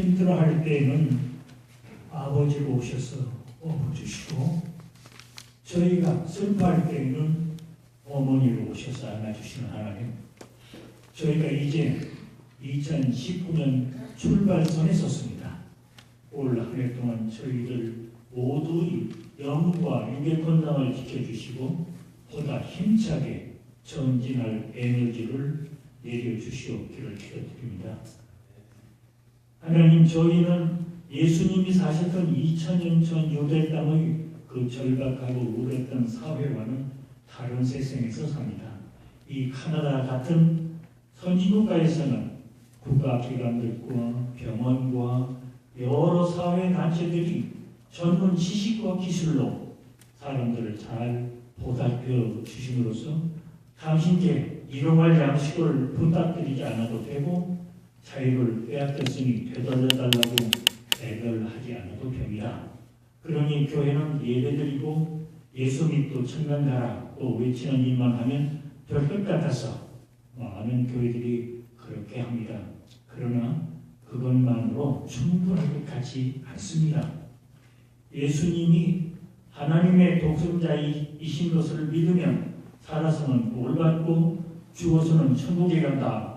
힘들어할 때에는 아버지가 오셔서 업어주시고 저희가 슬퍼할 때에는 어머니로 오셔서 안아주시는 하나님 저희가 이제 2019년 출발선에 섰습니다. 올 한 해 동안 저희들 모두의 영과 건강을 지켜주시고 보다 힘차게 전진할 에너지를 내려주시옵기를 기도드립니다. 하나님 저희는 예수님이 사셨던 2000년 전 유대 땅의 그 절박하고 우울했던 사회와는 다른 세상에서 삽니다. 이 카나다 같은 선진국가에서는 국가기관들과 병원과 여러 사회 단체들이 전문 지식과 기술로 사람들을 잘 보살펴 주심으로써 당신께 일용할 양식을 부탁드리지 않아도 되고 자유를 빼앗겼으니 되돌려달라고 애걸하지 않아도 됩니다. 그러니 교회는 예배드리고 예수 믿고 천당 가라 또 외치는 일만 하면 될 것 같아서 많은 교회들이 그렇게 합니다. 그러나 그것만으로 충분할 것 같지 않습니다. 예수님이 하나님의 독생자이신 것을 믿으면 살아서는 복 받고 죽어서는 천국에 간다.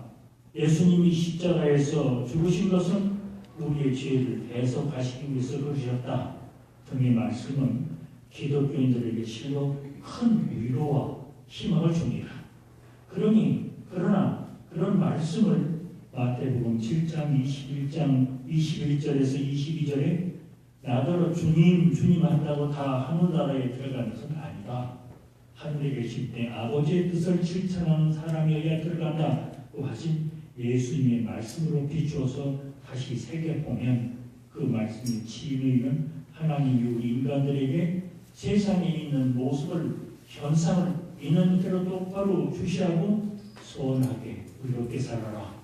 예수님이 십자가에서 죽으신 것은 우리의 죄를 대속하시기 위해서 그러셨다. 등의 말씀은 기독교인들에게 실로 큰 위로와 희망을 줍니다. 그러니 그러나 그런 말씀을 마태복음 7장 21장 21절에서 22절에 나더러 주님 주님 한다고 다 하늘나라에 들어가는 것은 아니다. 하늘에 계실 때 아버지의 뜻을 실천하는 사람이어야 들어간다고 하신 예수님의 말씀으로 비추어서 다시 새겨 보면 그 말씀의 진의는 하나님이 우리 인간들에게 세상에 있는 모습을 현상을 있는 대로 똑바로 주시하고 소원하게 의롭게 살아라.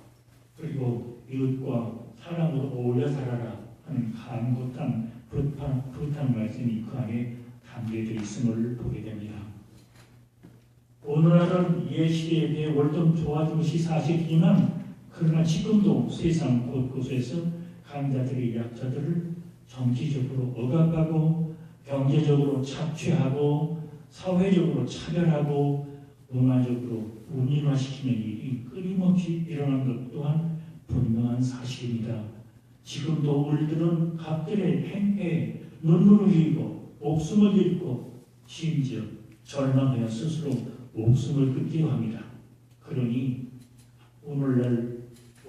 그리고 이웃과 사람으로 어울려 살아라 하는 간곡한 불판, 불탄 말씀이 그 안에 담겨져 있음을 보게 됩니다. 오늘날은 예시에 비해 월등 좋아진 것이 사실이지만 그러나 지금도 세상 곳곳에서 강자들이 약자들을 정치적으로 억압하고 경제적으로 착취하고 사회적으로 차별하고 문화적으로 운인화시키는 일이 끊임없이 일어난 것 또한 분명한 사실입니다. 지금도 우리들은 각들의 행패에 눈물을 흘리고 목숨을 잃고 심지어 절망하여 스스로 목숨을 끊기도 합니다. 그러니 오늘날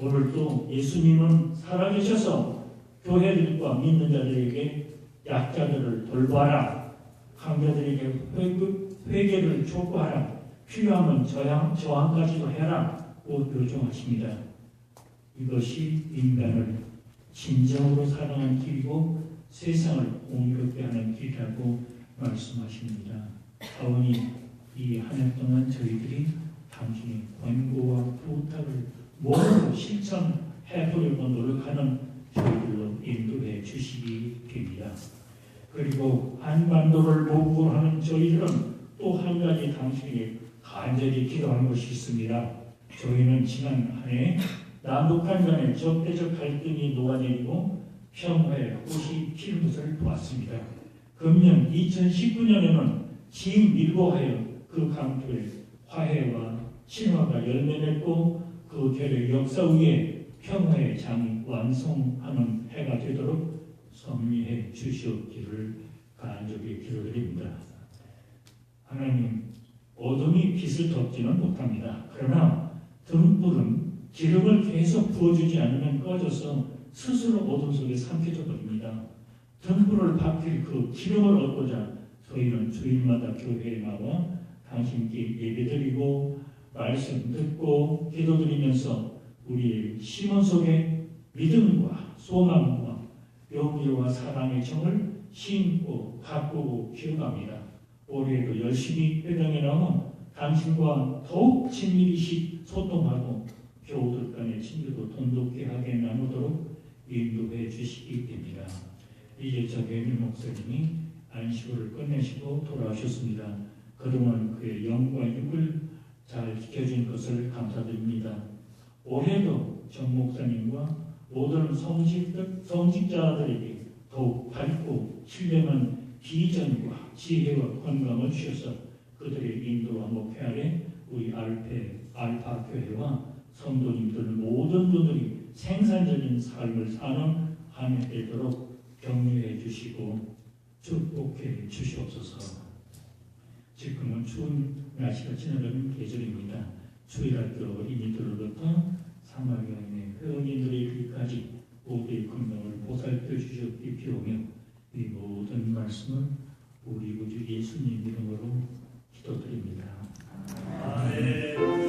오늘도 예수님은 살아계셔서 교회들과 믿는 자들에게 약자들을 돌봐라. 강자들에게 회개, 를 촉구하라. 필요하면 저항, 저항까지도 해라. 고 요청하십니다. 이것이 인간을 진정으로 사랑하는 길이고 세상을 공유롭게 하는 길이라고 말씀하십니다. 아버님, 이한 해 동안 저희들이 당신의 권고와 부탁을 모두 실천해 보려고 노력하는 저희들로 인도해 주시기 됩니다. 그리고 한반도를 보호하는 저희들은 또 한 가지 당신에게 간절히 기도하는 것이 있습니다. 저희는 지난 한해 남북한 간의 적대적 갈등이 녹아내리고 평화의 꽃이 피는 것을 보았습니다. 금년 2019년에는 진밀고하여 그 강토에 화해와 친화가 열매 맺고 그 결의 역사 위에 평화의 장이 완성하는 해가 되도록 섭리해 주시옵기를 간절히 기도드립니다. 하나님, 어둠이 빛을 덮지는 못합니다. 그러나 등불은 기름을 계속 부어주지 않으면 꺼져서 스스로 어둠 속에 삼켜져 버립니다. 등불을 밝힐 그 기름을 얻고자 저희는 주일마다 교회에 나와 당신께 예배드리고 말씀 듣고 기도드리면서 우리의 심원 속에 믿음과 소망과 용기와 사랑의 정을 심고 가꾸고 키워갑니다. 올해도 열심히 회당에 나와 당신과 더욱 친밀히 소통하고 교우들 간의 친교도 돈독히 하게 나누도록 인도해 주시기 됩니다. 이제 저배민 목사님이 안식을 끝내시고 돌아오셨습니다. 그동안 그의 영과 육을 잘 지켜준 것을 감사드립니다. 올해도 정 목사님과 모든 성직, 성직자들에게 더욱 밝고 신령한 비전과 지혜와 건강을 주셔서 그들의 인도와 목회 아래 우리 알페, 알파 교회와 성도님들 모든 분들이 생산적인 삶을 사는 한 해 되도록 격려해 주시고 축복해 주시옵소서. 지금은 추운 날씨가 지나가는 계절입니다. 주일학교 어린이들로부터 3학년의 회원님들에 이르기까지 모두의 건강을 보살펴 주시옵기피오며 이 모든 말씀은 우리 구주 예수님 이름으로 기도드립니다. 주님